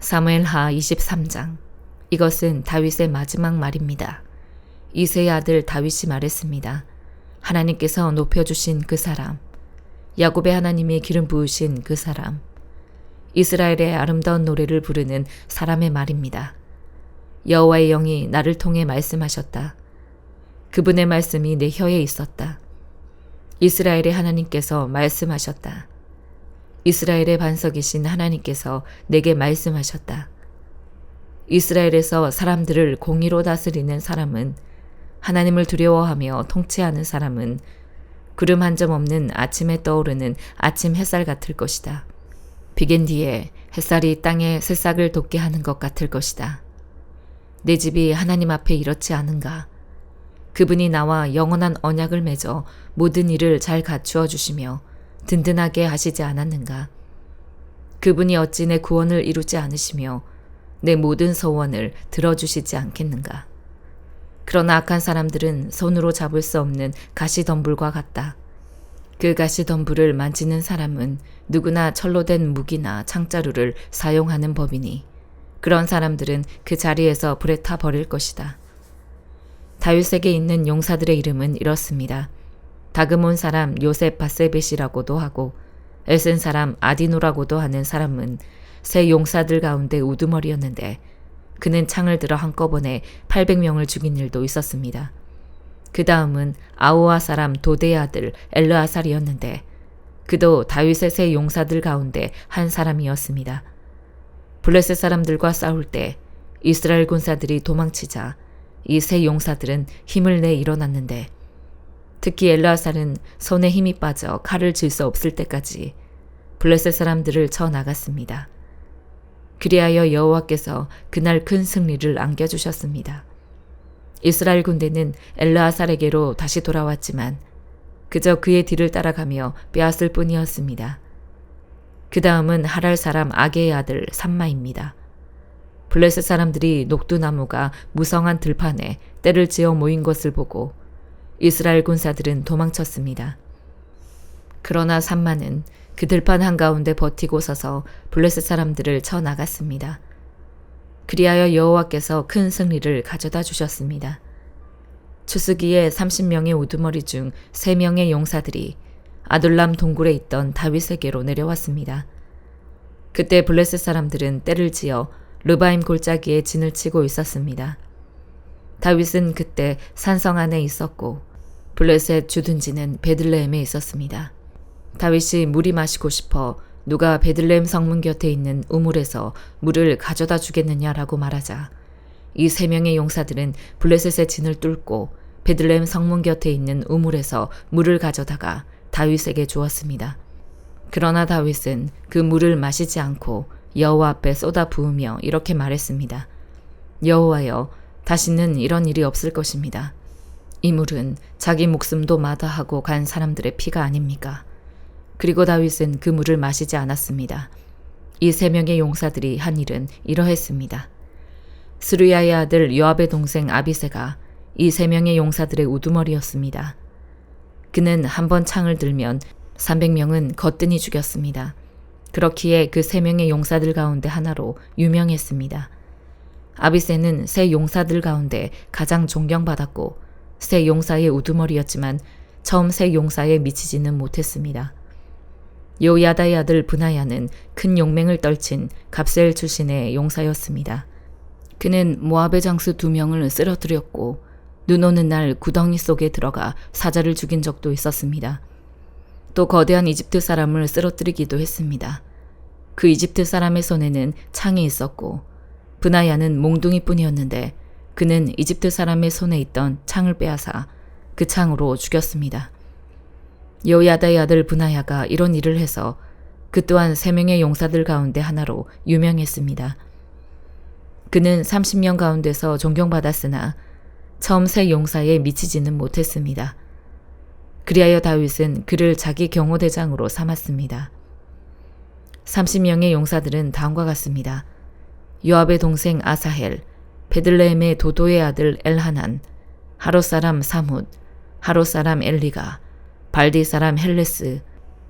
사무엘하 23장. 이것은 다윗의 마지막 말입니다. 이세의 아들 다윗이 말했습니다. 하나님께서 높여 주신 그 사람, 야곱의 하나님의 기름 부으신 그 사람, 이스라엘의 아름다운 노래를 부르는 사람의 말입니다. 여호와의 영이 나를 통해 말씀하셨다. 그분의 말씀이 내 혀에 있었다. 이스라엘의 하나님께서 말씀하셨다. 이스라엘의 반석이신 하나님께서 내게 말씀하셨다. 이스라엘에서 사람들을 공의로 다스리는 사람은 하나님을 두려워하며 통치하는 사람은 구름 한 점 없는 아침에 떠오르는 아침 햇살 같을 것이다. 비겐 뒤에 햇살이 땅에 새싹을 돋게 하는 것 같을 것이다. 내 집이 하나님 앞에 이렇지 않은가? 그분이 나와 영원한 언약을 맺어 모든 일을 잘 갖추어 주시며 든든하게 하시지 않았는가? 그분이 어찌 내 구원을 이루지 않으시며 내 모든 소원을 들어주시지 않겠는가? 그러나 악한 사람들은 손으로 잡을 수 없는 가시덤불과 같다. 그 가시덤불을 만지는 사람은 누구나 철로 된 무기나 창자루를 사용하는 법이니 그런 사람들은 그 자리에서 불에 타 버릴 것이다. 다윗에게 있는 용사들의 이름은 이렇습니다. 다그몬 사람 요셉 바세벳이라고도 하고 에센 사람 아디노라고도 하는 사람은 새 용사들 가운데 우두머리였는데 그는 창을 들어 한꺼번에 800명을 죽인 일도 있었습니다. 그 다음은 아우아 사람 도대의 아들 엘르아살이었는데 그도 다윗의 새 용사들 가운데 한 사람이었습니다. 블레셋 사람들과 싸울 때 이스라엘 군사들이 도망치자 이새 용사들은 힘을 내 일어났는데 특히 엘르아살은 손에 힘이 빠져 칼을 질 수 없을 때까지 블레셋 사람들을 쳐 나갔습니다. 그리하여 여호와께서 그날 큰 승리를 안겨주셨습니다. 이스라엘 군대는 엘르아살에게로 다시 돌아왔지만 그저 그의 뒤를 따라가며 빼앗을 뿐이었습니다. 그 다음은 하랄 사람 아게의 아들 삼마입니다. 블레셋 사람들이 녹두나무가 무성한 들판에 때를 지어 모인 것을 보고 이스라엘 군사들은 도망쳤습니다. 그러나 삼마는 그 들판 한가운데 버티고 서서 블레셋 사람들을 쳐 나갔습니다. 그리하여 여호와께서 큰 승리를 가져다 주셨습니다. 추수기에 30명의 우두머리 중 3명의 용사들이 아둘람 동굴에 있던 다윗에게로 내려왔습니다. 그때 블레셋 사람들은 때를 지어 르바임 골짜기에 진을 치고 있었습니다. 다윗은 그때 산성 안에 있었고 블레셋 주둔지는 베들레헴에 있었습니다. 다윗이 물이 마시고 싶어 누가 베들레헴 성문 곁에 있는 우물에서 물을 가져다 주겠느냐라고 말하자 이 세 명의 용사들은 블레셋의 진을 뚫고 베들레헴 성문 곁에 있는 우물에서 물을 가져다가 다윗에게 주었습니다. 그러나 다윗은 그 물을 마시지 않고 여호와 앞에 쏟아 부으며 이렇게 말했습니다. 여호와여, 다시는 이런 일이 없을 것입니다. 이 물은 자기 목숨도 마다하고 간 사람들의 피가 아닙니까? 그리고 다윗은 그 물을 마시지 않았습니다. 이 세 명의 용사들이 한 일은 이러했습니다. 스루야의 아들 요압의 동생 아비세가 이 세 명의 용사들의 우두머리였습니다. 그는 한 번 창을 들면 300명은 거뜬히 죽였습니다. 그렇기에 그 세 명의 용사들 가운데 하나로 유명했습니다. 아비세는 세 용사들 가운데 가장 존경받았고 세 용사의 우두머리였지만 처음 세 용사에 미치지는 못했습니다. 요야다의 아들 분하야는 큰 용맹을 떨친 갑셀 출신의 용사였습니다. 그는 모압의 장수 두 명을 쓰러뜨렸고 눈 오는 날 구덩이 속에 들어가 사자를 죽인 적도 있었습니다. 또 거대한 이집트 사람을 쓰러뜨리기도 했습니다. 그 이집트 사람의 손에는 창이 있었고 분하야는 몽둥이뿐이었는데 그는 이집트 사람의 손에 있던 창을 빼앗아 그 창으로 죽였습니다. 여야다의 아들 분하야가 이런 일을 해서 그 또한 세 명의 용사들 가운데 하나로 유명했습니다. 그는 30년 가운데서 존경받았으나 처음 새 용사에 미치지는 못했습니다. 그리하여 다윗은 그를 자기 경호대장으로 삼았습니다. 30명의 용사들은 다음과 같습니다. 요압의 동생 아사헬, 베들레헴의 도도의 아들 엘하난, 하롯 사람 사뭇, 하롯 사람 엘리가, 발디 사람 헬레스,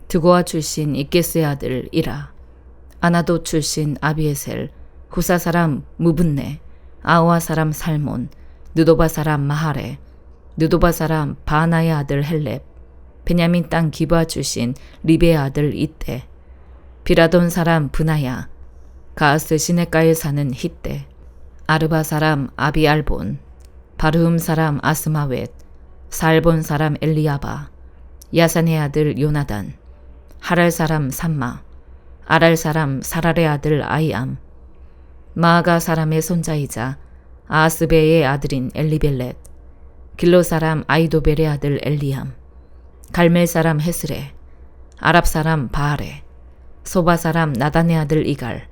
드고아 출신 이게스의 아들 이라, 아나도 출신 아비에셀, 후사 사람 무분네, 아오아 사람 살몬, 느도바 사람 마하레, 느도바 사람 바나의 아들 헬렙, 베냐민 땅 기바 주신 리베의 아들 이때, 비라돈 사람 브나야, 가스 시내가에 사는 히때, 아르바 사람 아비알본, 바르흠 사람 아스마웻, 살본 사람 엘리야바, 야산의 아들 요나단, 하랄 사람 삼마, 아랄 사람 사랄의 아들 아이암, 마아가 사람의 손자이자 아스베의 아들인 엘리벨렛, 길로 사람 아이도벨의 아들 엘리암, 갈멜 사람 헤스레, 아랍 사람 바하레, 소바 사람 나단의 아들 이갈,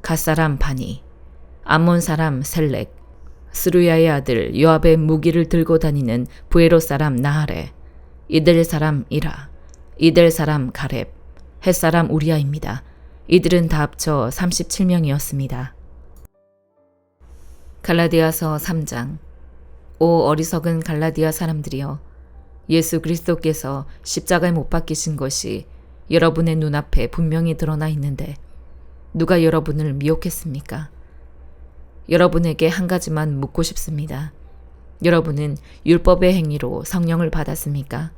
갓 사람 바니, 암몬 사람 셀렉, 스루야의 아들 요압의 무기를 들고 다니는 부에로 사람 나하레, 이들 사람 이라, 이들 사람 가렙, 헷 사람 우리아입니다. 이들은 다 합쳐 37명이었습니다. 갈라디아서 3장 오 어리석은 갈라디아 사람들이여 예수 그리스도께서 십자가에 못 박히신 것이 여러분의 눈앞에 분명히 드러나 있는데 누가 여러분을 미혹했습니까? 여러분에게 한 가지만 묻고 싶습니다. 여러분은 율법의 행위로 성령을 받았습니까?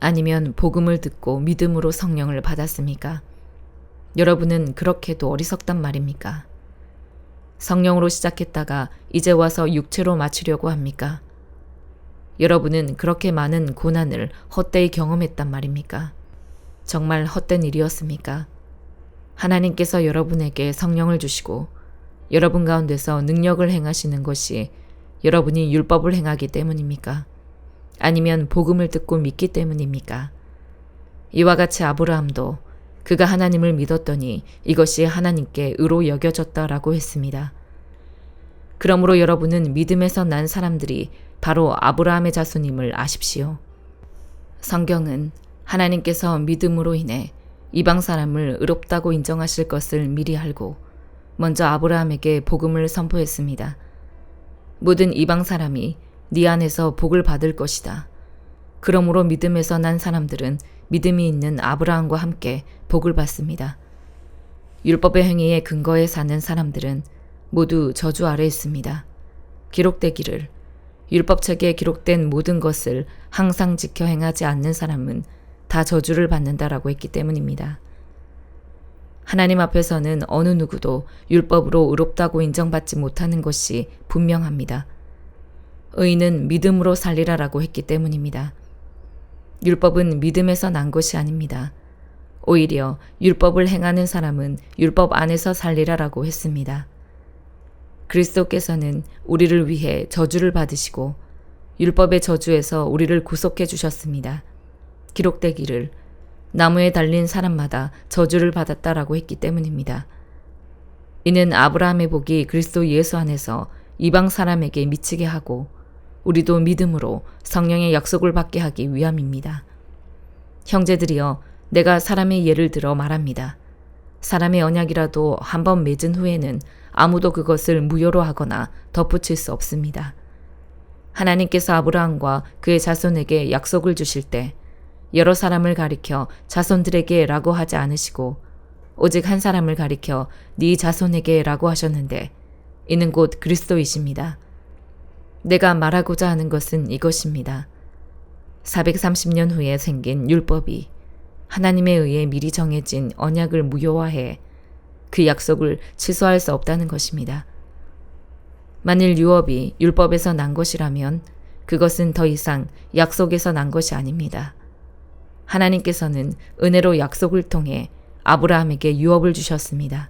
아니면 복음을 듣고 믿음으로 성령을 받았습니까? 여러분은 그렇게도 어리석단 말입니까? 성령으로 시작했다가 이제 와서 육체로 마치려고 합니까? 여러분은 그렇게 많은 고난을 헛되이 경험했단 말입니까? 정말 헛된 일이었습니까? 하나님께서 여러분에게 성령을 주시고 여러분 가운데서 능력을 행하시는 것이 여러분이 율법을 행하기 때문입니까? 아니면 복음을 듣고 믿기 때문입니까? 이와 같이 아브라함도 그가 하나님을 믿었더니 이것이 하나님께 의로 여겨졌다라고 했습니다. 그러므로 여러분은 믿음에서 난 사람들이 바로 아브라함의 자손임을 아십시오. 성경은 하나님께서 믿음으로 인해 이방 사람을 의롭다고 인정하실 것을 미리 알고 먼저 아브라함에게 복음을 선포했습니다. 모든 이방 사람이 네 안에서 복을 받을 것이다. 그러므로 믿음에서 난 사람들은 믿음이 있는 아브라함과 함께 복을 받습니다. 율법의 행위에 근거해 사는 사람들은 모두 저주 아래 있습니다. 기록되기를 율법책에 기록된 모든 것을 항상 지켜 행하지 않는 사람은 다 저주를 받는다라고 했기 때문입니다. 하나님 앞에서는 어느 누구도 율법으로 의롭다고 인정받지 못하는 것이 분명합니다. 의인은 믿음으로 살리라라고 했기 때문입니다. 율법은 믿음에서 난 것이 아닙니다. 오히려 율법을 행하는 사람은 율법 안에서 살리라라고 했습니다. 그리스도께서는 우리를 위해 저주를 받으시고 율법의 저주에서 우리를 구속해 주셨습니다. 기록되기를 나무에 달린 사람마다 저주를 받았다라고 했기 때문입니다. 이는 아브라함의 복이 그리스도 예수 안에서 이방 사람에게 미치게 하고 우리도 믿음으로 성령의 약속을 받게 하기 위함입니다. 형제들이여 내가 사람의 예를 들어 말합니다. 사람의 언약이라도 한 번 맺은 후에는 아무도 그것을 무효로 하거나 덧붙일 수 없습니다. 하나님께서 아브라함과 그의 자손에게 약속을 주실 때 여러 사람을 가리켜 자손들에게라고 하지 않으시고 오직 한 사람을 가리켜 네 자손에게라고 하셨는데 이는 곧 그리스도이십니다. 내가 말하고자 하는 것은 이것입니다. 430년 후에 생긴 율법이 하나님에 의해 미리 정해진 언약을 무효화해 그 약속을 취소할 수 없다는 것입니다. 만일 유업이 율법에서 난 것이라면 그것은 더 이상 약속에서 난 것이 아닙니다. 하나님께서는 은혜로 약속을 통해 아브라함에게 유업을 주셨습니다.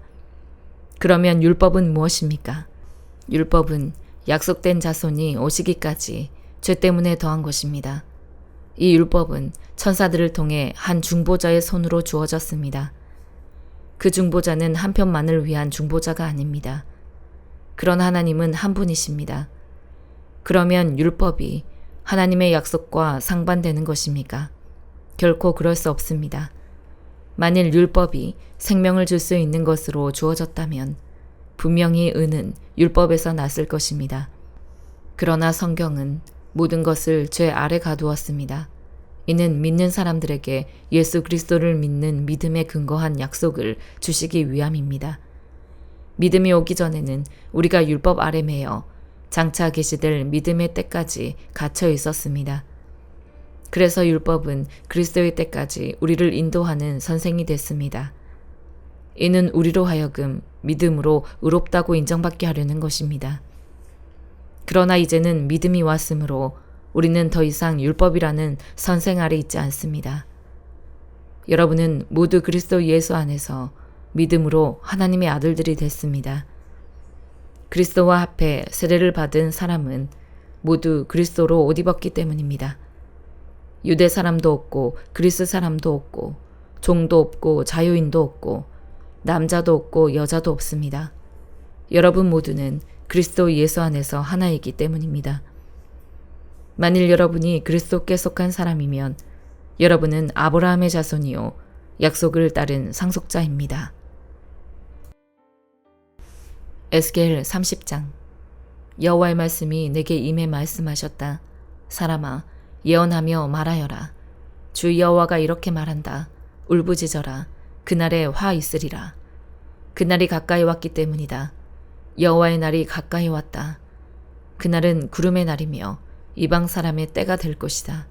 그러면 율법은 무엇입니까? 율법은 약속된 자손이 오시기까지 죄 때문에 더한 것입니다. 이 율법은 천사들을 통해 한 중보자의 손으로 주어졌습니다. 그 중보자는 한 편만을 위한 중보자가 아닙니다. 그런 하나님은 한 분이십니다. 그러면 율법이 하나님의 약속과 상반되는 것입니까? 결코 그럴 수 없습니다. 만일 율법이 생명을 줄 수 있는 것으로 주어졌다면 분명히 은은 율법에서 났을 것입니다. 그러나 성경은 모든 것을 죄 아래 가두었습니다. 이는 믿는 사람들에게 예수 그리스도를 믿는 믿음에 근거한 약속을 주시기 위함입니다. 믿음이 오기 전에는 우리가 율법 아래 매여 장차 계시될 믿음의 때까지 갇혀 있었습니다. 그래서 율법은 그리스도의 때까지 우리를 인도하는 선생이 됐습니다. 이는 우리로 하여금 믿음으로 의롭다고 인정받게 하려는 것입니다. 그러나 이제는 믿음이 왔으므로 우리는 더 이상 율법이라는 선생 아래 있지 않습니다. 여러분은 모두 그리스도 예수 안에서 믿음으로 하나님의 아들들이 됐습니다. 그리스도와 합해 세례를 받은 사람은 모두 그리스도로 옷 입었기 때문입니다. 유대 사람도 없고 그리스 사람도 없고 종도 없고 자유인도 없고 남자도 없고 여자도 없습니다. 여러분 모두는 그리스도 예수 안에서 하나이기 때문입니다. 만일 여러분이 그리스도께 속한 사람이면 여러분은 아브라함의 자손이요 약속을 따른 상속자입니다. 에스겔 30장 여호와의 말씀이 내게 임해 말씀하셨다. 사람아 예언하며 말하여라. 주 여호와가 이렇게 말한다. 울부짖어라. 그날에 화 있으리라. 그날이 가까이 왔기 때문이다. 여호와의 날이 가까이 왔다. 그날은 구름의 날이며 이방 사람의 때가 될 것이다.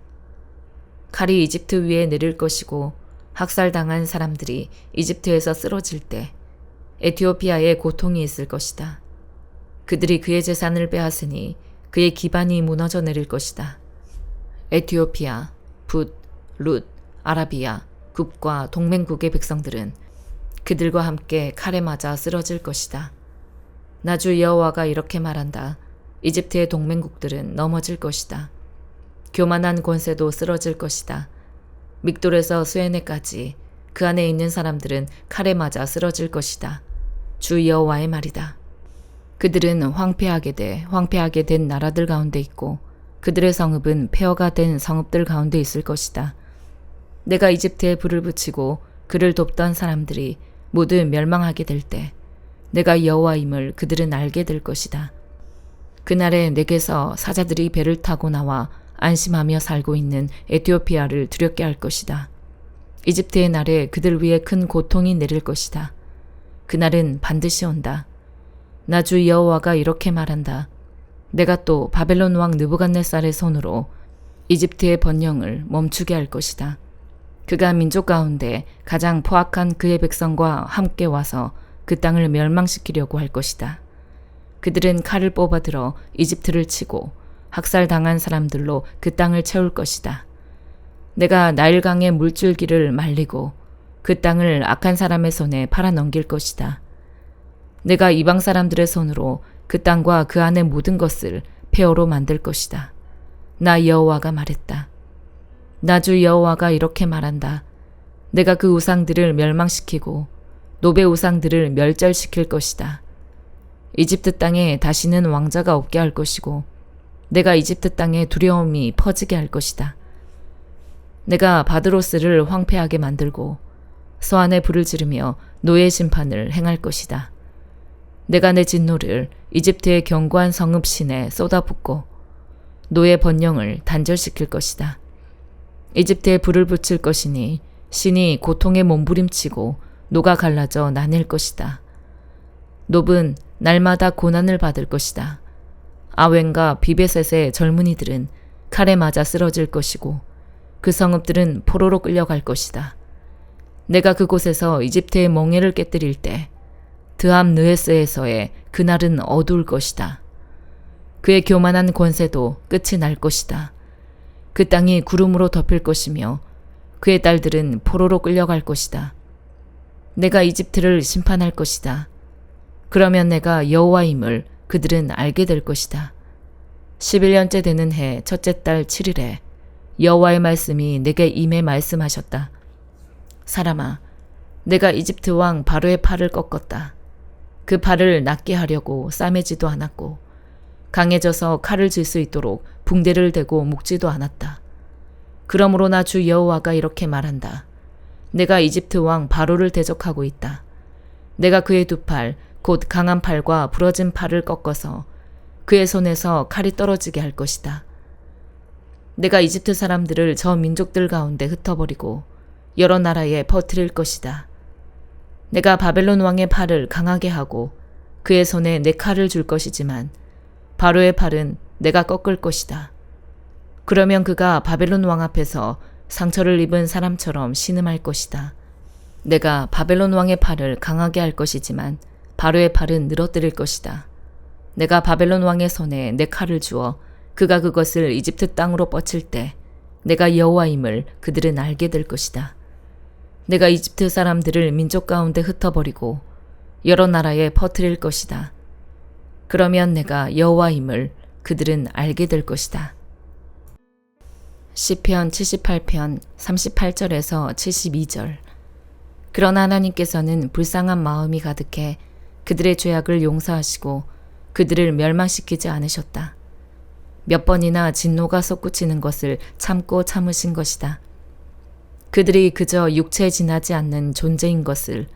칼이 이집트 위에 내릴 것이고 학살당한 사람들이 이집트에서 쓰러질 때 에티오피아에 고통이 있을 것이다. 그들이 그의 재산을 빼앗으니 그의 기반이 무너져 내릴 것이다. 에티오피아, 붓, 룻, 아라비아, 국과 동맹국의 백성들은 그들과 함께 칼에 맞아 쓰러질 것이다. 나주 여호와가 이렇게 말한다. 이집트의 동맹국들은 넘어질 것이다. 교만한 권세도 쓰러질 것이다. 믹돌에서 수에네까지 그 안에 있는 사람들은 칼에 맞아 쓰러질 것이다. 주 여호와의 말이다. 그들은 황폐하게 돼 황폐하게 된 나라들 가운데 있고 그들의 성읍은 폐허가 된 성읍들 가운데 있을 것이다. 내가 이집트에 불을 붙이고 그를 돕던 사람들이 모두 멸망하게 될 때 내가 여호와임을 그들은 알게 될 것이다. 그날에 내게서 사자들이 배를 타고 나와 안심하며 살고 있는 에티오피아를 두렵게 할 것이다. 이집트의 날에 그들 위에 큰 고통이 내릴 것이다. 그날은 반드시 온다. 나주 여호와가 이렇게 말한다. 내가 또 바벨론 왕 느부갓네살의 손으로 이집트의 번영을 멈추게 할 것이다. 그가 민족 가운데 가장 포악한 그의 백성과 함께 와서 그 땅을 멸망시키려고 할 것이다. 그들은 칼을 뽑아 들어 이집트를 치고 학살당한 사람들로 그 땅을 채울 것이다. 내가 나일강의 물줄기를 말리고 그 땅을 악한 사람의 손에 팔아 넘길 것이다. 내가 이방 사람들의 손으로 그 땅과 그 안의 모든 것을 폐허로 만들 것이다. 나 여호와가 말했다. 나주 여호와가 이렇게 말한다. 내가 그 우상들을 멸망시키고 노베 우상들을 멸절시킬 것이다. 이집트 땅에 다시는 왕자가 없게 할 것이고 내가 이집트 땅에 두려움이 퍼지게 할 것이다. 내가 바드로스를 황폐하게 만들고 서안에 불을 지르며 노예 심판을 행할 것이다. 내가 내 진노를 이집트의 견고한 성읍 신에 쏟아붓고 노예 번영을 단절시킬 것이다. 이집트에 불을 붙일 것이니 신이 고통에 몸부림치고 노가 갈라져 나뉠 것이다. 노은 날마다 고난을 받을 것이다. 아웬과 비베셋의 젊은이들은 칼에 맞아 쓰러질 것이고 그 성읍들은 포로로 끌려갈 것이다. 내가 그곳에서 이집트의 멍해를 깨뜨릴 때 드함 느에스에서의 그날은 어두울 것이다. 그의 교만한 권세도 끝이 날 것이다. 그 땅이 구름으로 덮일 것이며 그의 딸들은 포로로 끌려갈 것이다. 내가 이집트를 심판할 것이다. 그러면 내가 여호와임을 그들은 알게 될 것이다. 11년째 되는 해 첫째 달 7일에 여호와의 말씀이 내게 임해 말씀하셨다. 사람아, 내가 이집트 왕 바로의 팔을 꺾었다. 그 팔을 낫게 하려고 싸매지도 않았고 강해져서 칼을 질 수 있도록 붕대를 대고 묶지도 않았다. 그러므로 나 주 여호와가 이렇게 말한다. 내가 이집트 왕 바로를 대적하고 있다. 내가 그의 두 팔, 곧 강한 팔과 부러진 팔을 꺾어서 그의 손에서 칼이 떨어지게 할 것이다. 내가 이집트 사람들을 저 민족들 가운데 흩어버리고 여러 나라에 퍼뜨릴 것이다. 내가 바벨론 왕의 팔을 강하게 하고 그의 손에 내 칼을 줄 것이지만 바로의 팔은 내가 꺾을 것이다. 그러면 그가 바벨론 왕 앞에서 상처를 입은 사람처럼 신음할 것이다. 내가 바벨론 왕의 팔을 강하게 할 것이지만 바로의 팔은 늘어뜨릴 것이다. 내가 바벨론 왕의 손에 내 칼을 주어 그가 그것을 이집트 땅으로 뻗칠 때 내가 여호와임을 그들은 알게 될 것이다. 내가 이집트 사람들을 민족 가운데 흩어버리고 여러 나라에 퍼뜨릴 것이다. 그러면 내가 여호와임을 그들은 알게 될 것이다. 시편 78편 38절에서 72절 그러나 하나님께서는 불쌍한 마음이 가득해 그들의 죄악을 용서하시고 그들을 멸망시키지 않으셨다. 몇 번이나 진노가 솟구치는 것을 참고 참으신 것이다. 그들이 그저 육체에 지나지 않는 존재인 것을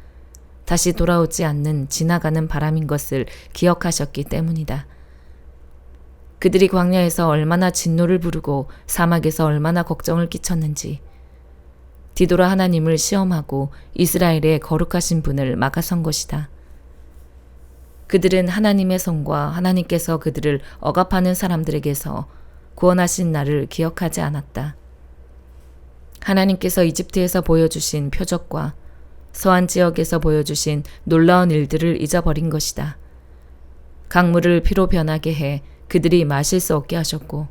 다시 돌아오지 않는 지나가는 바람인 것을 기억하셨기 때문이다. 그들이 광야에서 얼마나 진노를 부르고 사막에서 얼마나 걱정을 끼쳤는지 뒤돌아 하나님을 시험하고 이스라엘의 거룩하신 분을 막아선 것이다. 그들은 하나님의 성과 하나님께서 그들을 억압하는 사람들에게서 구원하신 나를 기억하지 않았다. 하나님께서 이집트에서 보여주신 표적과 서한 지역에서 보여주신 놀라운 일들을 잊어버린 것이다. 강물을 피로 변하게 해 그들이 마실 수 없게 하셨고,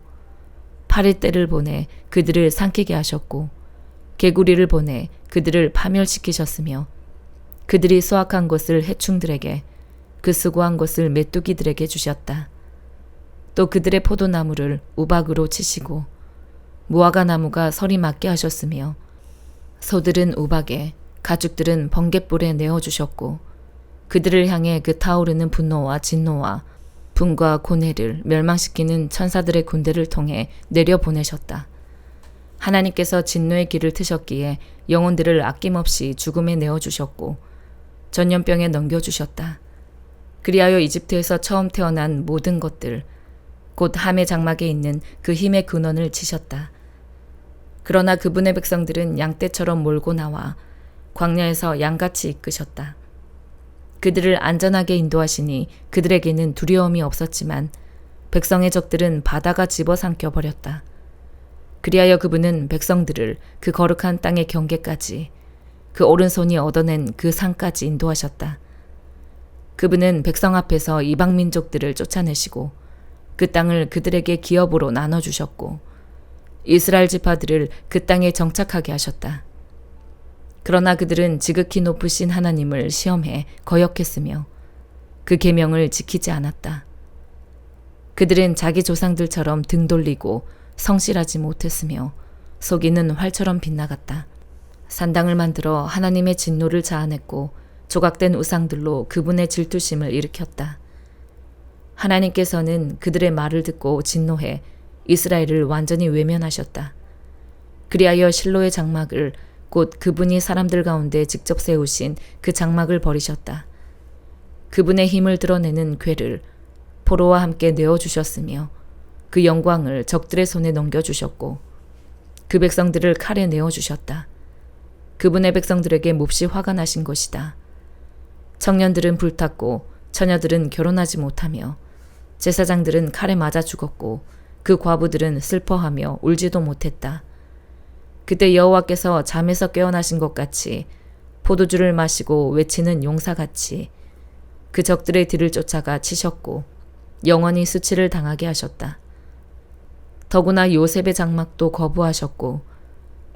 파리 떼를 보내 그들을 삼키게 하셨고, 개구리를 보내 그들을 파멸시키셨으며, 그들이 수확한 것을 해충들에게, 그 수고한 것을 메뚜기들에게 주셨다. 또 그들의 포도나무를 우박으로 치시고, 무화과 나무가 설이 맞게 하셨으며, 소들은 우박에, 가축들은 번갯불에 내어 주셨고, 그들을 향해 그 타오르는 분노와 진노와 분과 고뇌를 멸망시키는 천사들의 군대를 통해 내려 보내셨다. 하나님께서 진노의 길을 트셨기에 영혼들을 아낌없이 죽음에 내어 주셨고 전염병에 넘겨 주셨다. 그리하여 이집트에서 처음 태어난 모든 것들, 곧 함의 장막에 있는 그 힘의 근원을 치셨다. 그러나 그분의 백성들은 양떼처럼 몰고 나와 광야에서 양같이 이끄셨다. 그들을 안전하게 인도하시니 그들에게는 두려움이 없었지만 백성의 적들은 바다가 집어삼켜 버렸다. 그리하여 그분은 백성들을 그 거룩한 땅의 경계까지 그 오른손이 얻어낸 그 산까지 인도하셨다. 그분은 백성 앞에서 이방 민족들을 쫓아내시고 그 땅을 그들에게 기업으로 나눠 주셨고 이스라엘 지파들을 그 땅에 정착하게 하셨다. 그러나 그들은 지극히 높으신 하나님을 시험해 거역했으며 그 계명을 지키지 않았다. 그들은 자기 조상들처럼 등 돌리고 성실하지 못했으며 속이는 활처럼 빗나갔다. 산당을 만들어 하나님의 진노를 자아냈고 조각된 우상들로 그분의 질투심을 일으켰다. 하나님께서는 그들의 말을 듣고 진노해 이스라엘을 완전히 외면하셨다. 그리하여 실로의 장막을 곧 그분이 사람들 가운데 직접 세우신 그 장막을 버리셨다. 그분의 힘을 드러내는 괴를 포로와 함께 내어주셨으며 그 영광을 적들의 손에 넘겨주셨고 그 백성들을 칼에 내어주셨다. 그분의 백성들에게 몹시 화가 나신 것이다. 청년들은 불탔고 처녀들은 결혼하지 못하며 제사장들은 칼에 맞아 죽었고 그 과부들은 슬퍼하며 울지도 못했다. 그때 여호와께서 잠에서 깨어나신 것 같이 포도주를 마시고 외치는 용사같이 그 적들의 뒤를 쫓아가 치셨고 영원히 수치를 당하게 하셨다. 더구나 요셉의 장막도 거부하셨고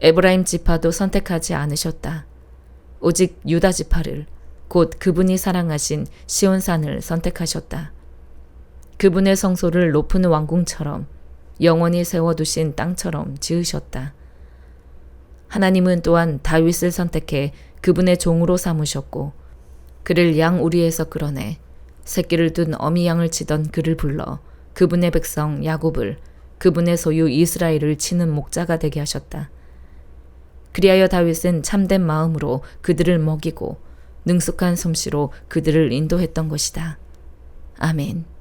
에브라임 지파도 선택하지 않으셨다. 오직 유다 지파를 곧 그분이 사랑하신 시온산을 선택하셨다. 그분의 성소를 높은 왕궁처럼 영원히 세워두신 땅처럼 지으셨다. 하나님은 또한 다윗을 선택해 그분의 종으로 삼으셨고 그를 양 우리에서 끌어내 새끼를 둔 어미 양을 치던 그를 불러 그분의 백성 야곱을 그분의 소유 이스라엘을 치는 목자가 되게 하셨다. 그리하여 다윗은 참된 마음으로 그들을 먹이고 능숙한 솜씨로 그들을 인도했던 것이다. 아멘.